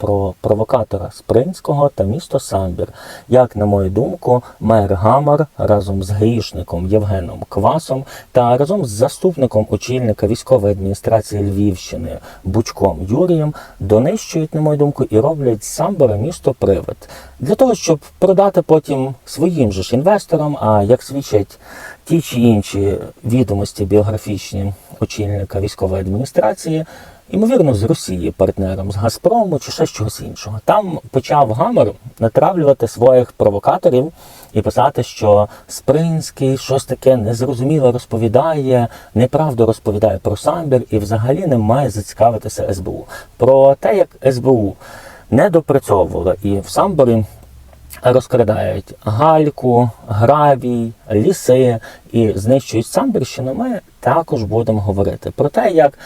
про провокатора Спринського та місто Самбір. Як, на мою думку, мер Гамар разом з грішником Євгеном Квасом та разом з заступником очільника військової адміністрації Львівщини Бучком Юрієм донищують, на мою думку, і роблять Самбора місто привид для того, щоб продати потім своїм же ж інвесторам. А як свідчать ті чи інші відомості біографічні очільника військової адміністрації, ймовірно, з Росії партнером, з Газпрому чи ще чогось іншого. Там почав Гамер натравлювати своїх провокаторів і писати, що Спринський щось таке незрозуміле розповідає, неправду розповідає про Самбір і взагалі не має зацікавитися СБУ. Про те, як СБУ не допрацьовувала і в Самборі розкрадають гальку, гравій, ліси і знищують Самбірщину, ми також будемо говорити про те, як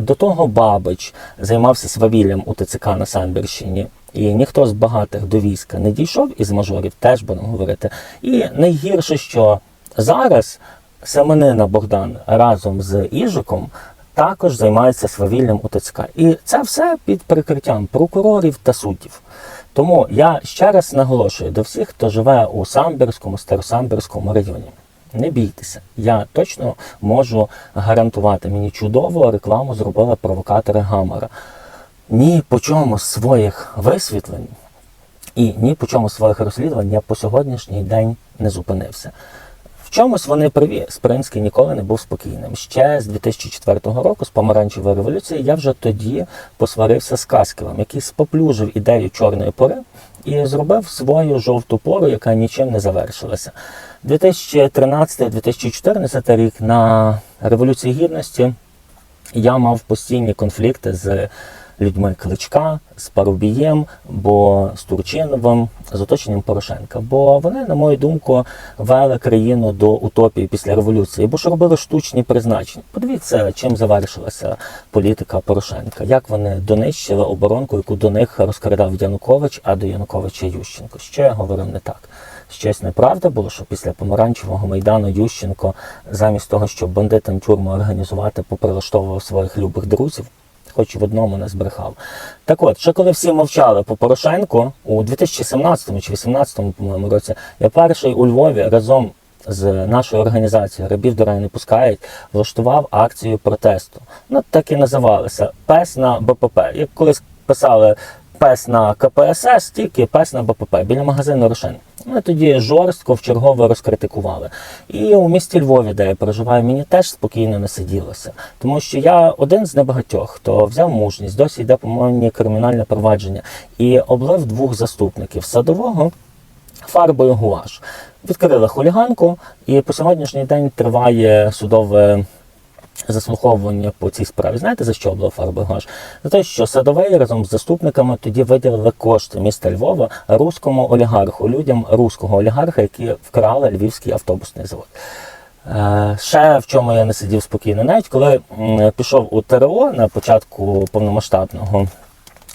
до того Бабич займався свавіллям у ТЦК на Самбірщині. І ніхто з багатих до війська не дійшов із мажорів, теж будемо говорити. І найгірше, що зараз Семенина Богдан разом з Іжиком також займається свавіллям у ТЦК. І це все під прикриттям прокурорів та суддів. Тому я ще раз наголошую до всіх, хто живе у Самбірському, Старосамбірському районі. Не бійтеся, я точно можу гарантувати. Мені чудову рекламу зробили провокатори Гамара. Ні по чому своїх висвітлень і ні по чому своїх розслідувань я по сьогоднішній день не зупинився. Чомусь вони праві. Спринський ніколи не був спокійним. Ще з 2004 року, з помаранчевої революції, я вже тоді посварився з Касківом, який споплюжив ідею чорної пори і зробив свою жовту пору, яка нічим не завершилася. 2013-2014 рік на Революції Гідності я мав постійні конфлікти з людьми Кличка, з Парубієм, бо з Турчиновим, з оточенням Порошенка. Бо вони, на мою думку, вели країну до утопії після революції, бо ж робили штучні призначення. Подивіться, чим завершилася політика Порошенка, як вони донищили оборонку, яку до них розкрадав Янукович, а до Януковича Ющенко. Що я говорив не так. Щось неправда було, що після помаранчевого майдану Ющенко, замість того, щоб бандитам тюрму організувати, поприлаштовував своїх любих друзів, хоч в одному не збрехав. Так от, ще коли всі мовчали по Порошенку, у 2017 чи 2018 по-моєму році, я перший у Львові разом з нашою організацією Рабів до не пускають, влаштував акцію протесту. Ну так і називалося Пес на БПП. Як колись писали пес на КПСС, тільки пес на БПП біля магазину Рошен. Ми тоді жорстко вчергово розкритикували. І у місті Львові, де я проживаю, мені теж спокійно не сиділося. Тому що я один з небагатьох, хто взяв мужність, досі йде по моєму кримінальне провадження і облив двох заступників садового фарбою гуаш. Відкрили хуліганку, і по сьогоднішній день триває судове заслуховування по цій справі. Знаєте, за що було фарби? За те, що садовий разом з заступниками тоді виділили кошти міста Львова руському олігарху, людям руського олігарха, які вкрали львівський автобусний завод. Е, Ще в чому я не сидів спокійно, навіть коли пішов у ТРО на початку повномасштабного.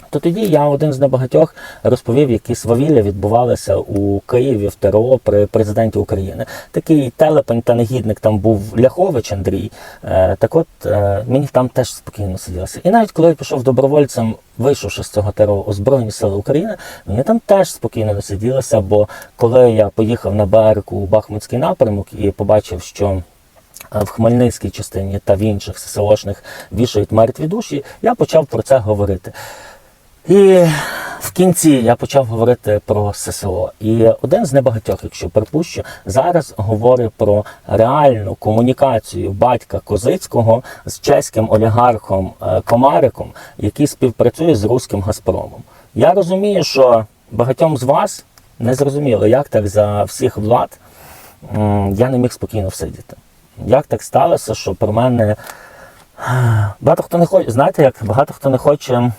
То тоді я один з небагатьох розповів, які свавілля відбувалися у Києві в ТРО при президенті України. Такий телепень та негідник там був Ляхович Андрій. Е, так от е, мені там теж спокійно сиділося. І навіть коли я пішов добровольцем, вийшовши з цього ТРО у Збройні Сили України, мені там теж спокійно не сиділося, бо коли я поїхав на БРК у Бахмутський напрямок і побачив, що е, в Хмельницькій частині та в інших ССОшних вішають мертві душі, я почав про це говорити. І в кінці я почав говорити про ССО. І один з небагатьох, якщо припущу, зараз говорить про реальну комунікацію батька Козицького з чеським олігархом е, Комариком, який співпрацює з руським Газпромом. Я розумію, що багатьом з вас не зрозуміло, як так за всіх влад я не міг спокійно всидіти. Як так сталося, що про мене багато хто не хоче, знаєте, як багато хто не хоче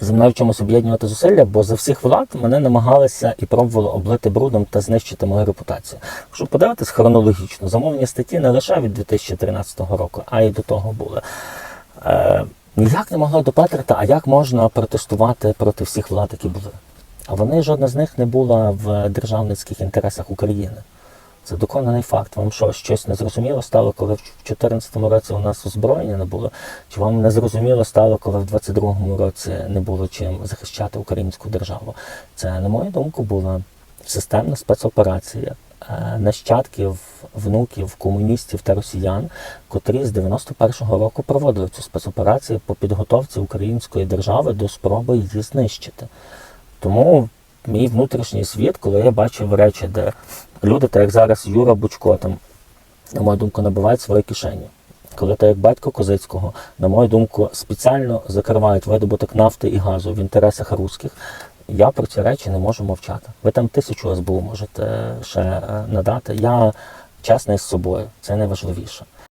зі мною в чомусь об'єднувати зусилля, бо за всіх влад мене намагалися і пробували облити брудом та знищити мою репутацію. Щоб подивитись хронологічно, замовні статті не лише від 2013 року, а й до того були. Е, ніяк не могло допетрити, а як можна протестувати проти всіх влад, які були. А вони жодна з них не була в державницьких інтересах України. Це доконаний факт. Вам що, щось незрозуміло стало, коли в 2014 році у нас озброєння не було? Чи вам незрозуміло стало, коли в 2022 році не було чим захищати українську державу? Це, на мою думку, була системна спецоперація е, нащадків, внуків, комуністів та росіян, котрі з 91-го року проводили цю спецоперацію по підготовці української держави до спроби її знищити. Тому мій внутрішній світ, коли я бачив речі, де люди, так як зараз Юра Бучко, там, на мою думку, набивають свої кишені. Коли так як батько Козицького, на мою думку, спеціально закривають видобуток нафти і газу в інтересах русських, я про ці речі не можу мовчати. Ви там тисячу СБУ можете ще е, надати. Я чесний з собою, це найважливіше.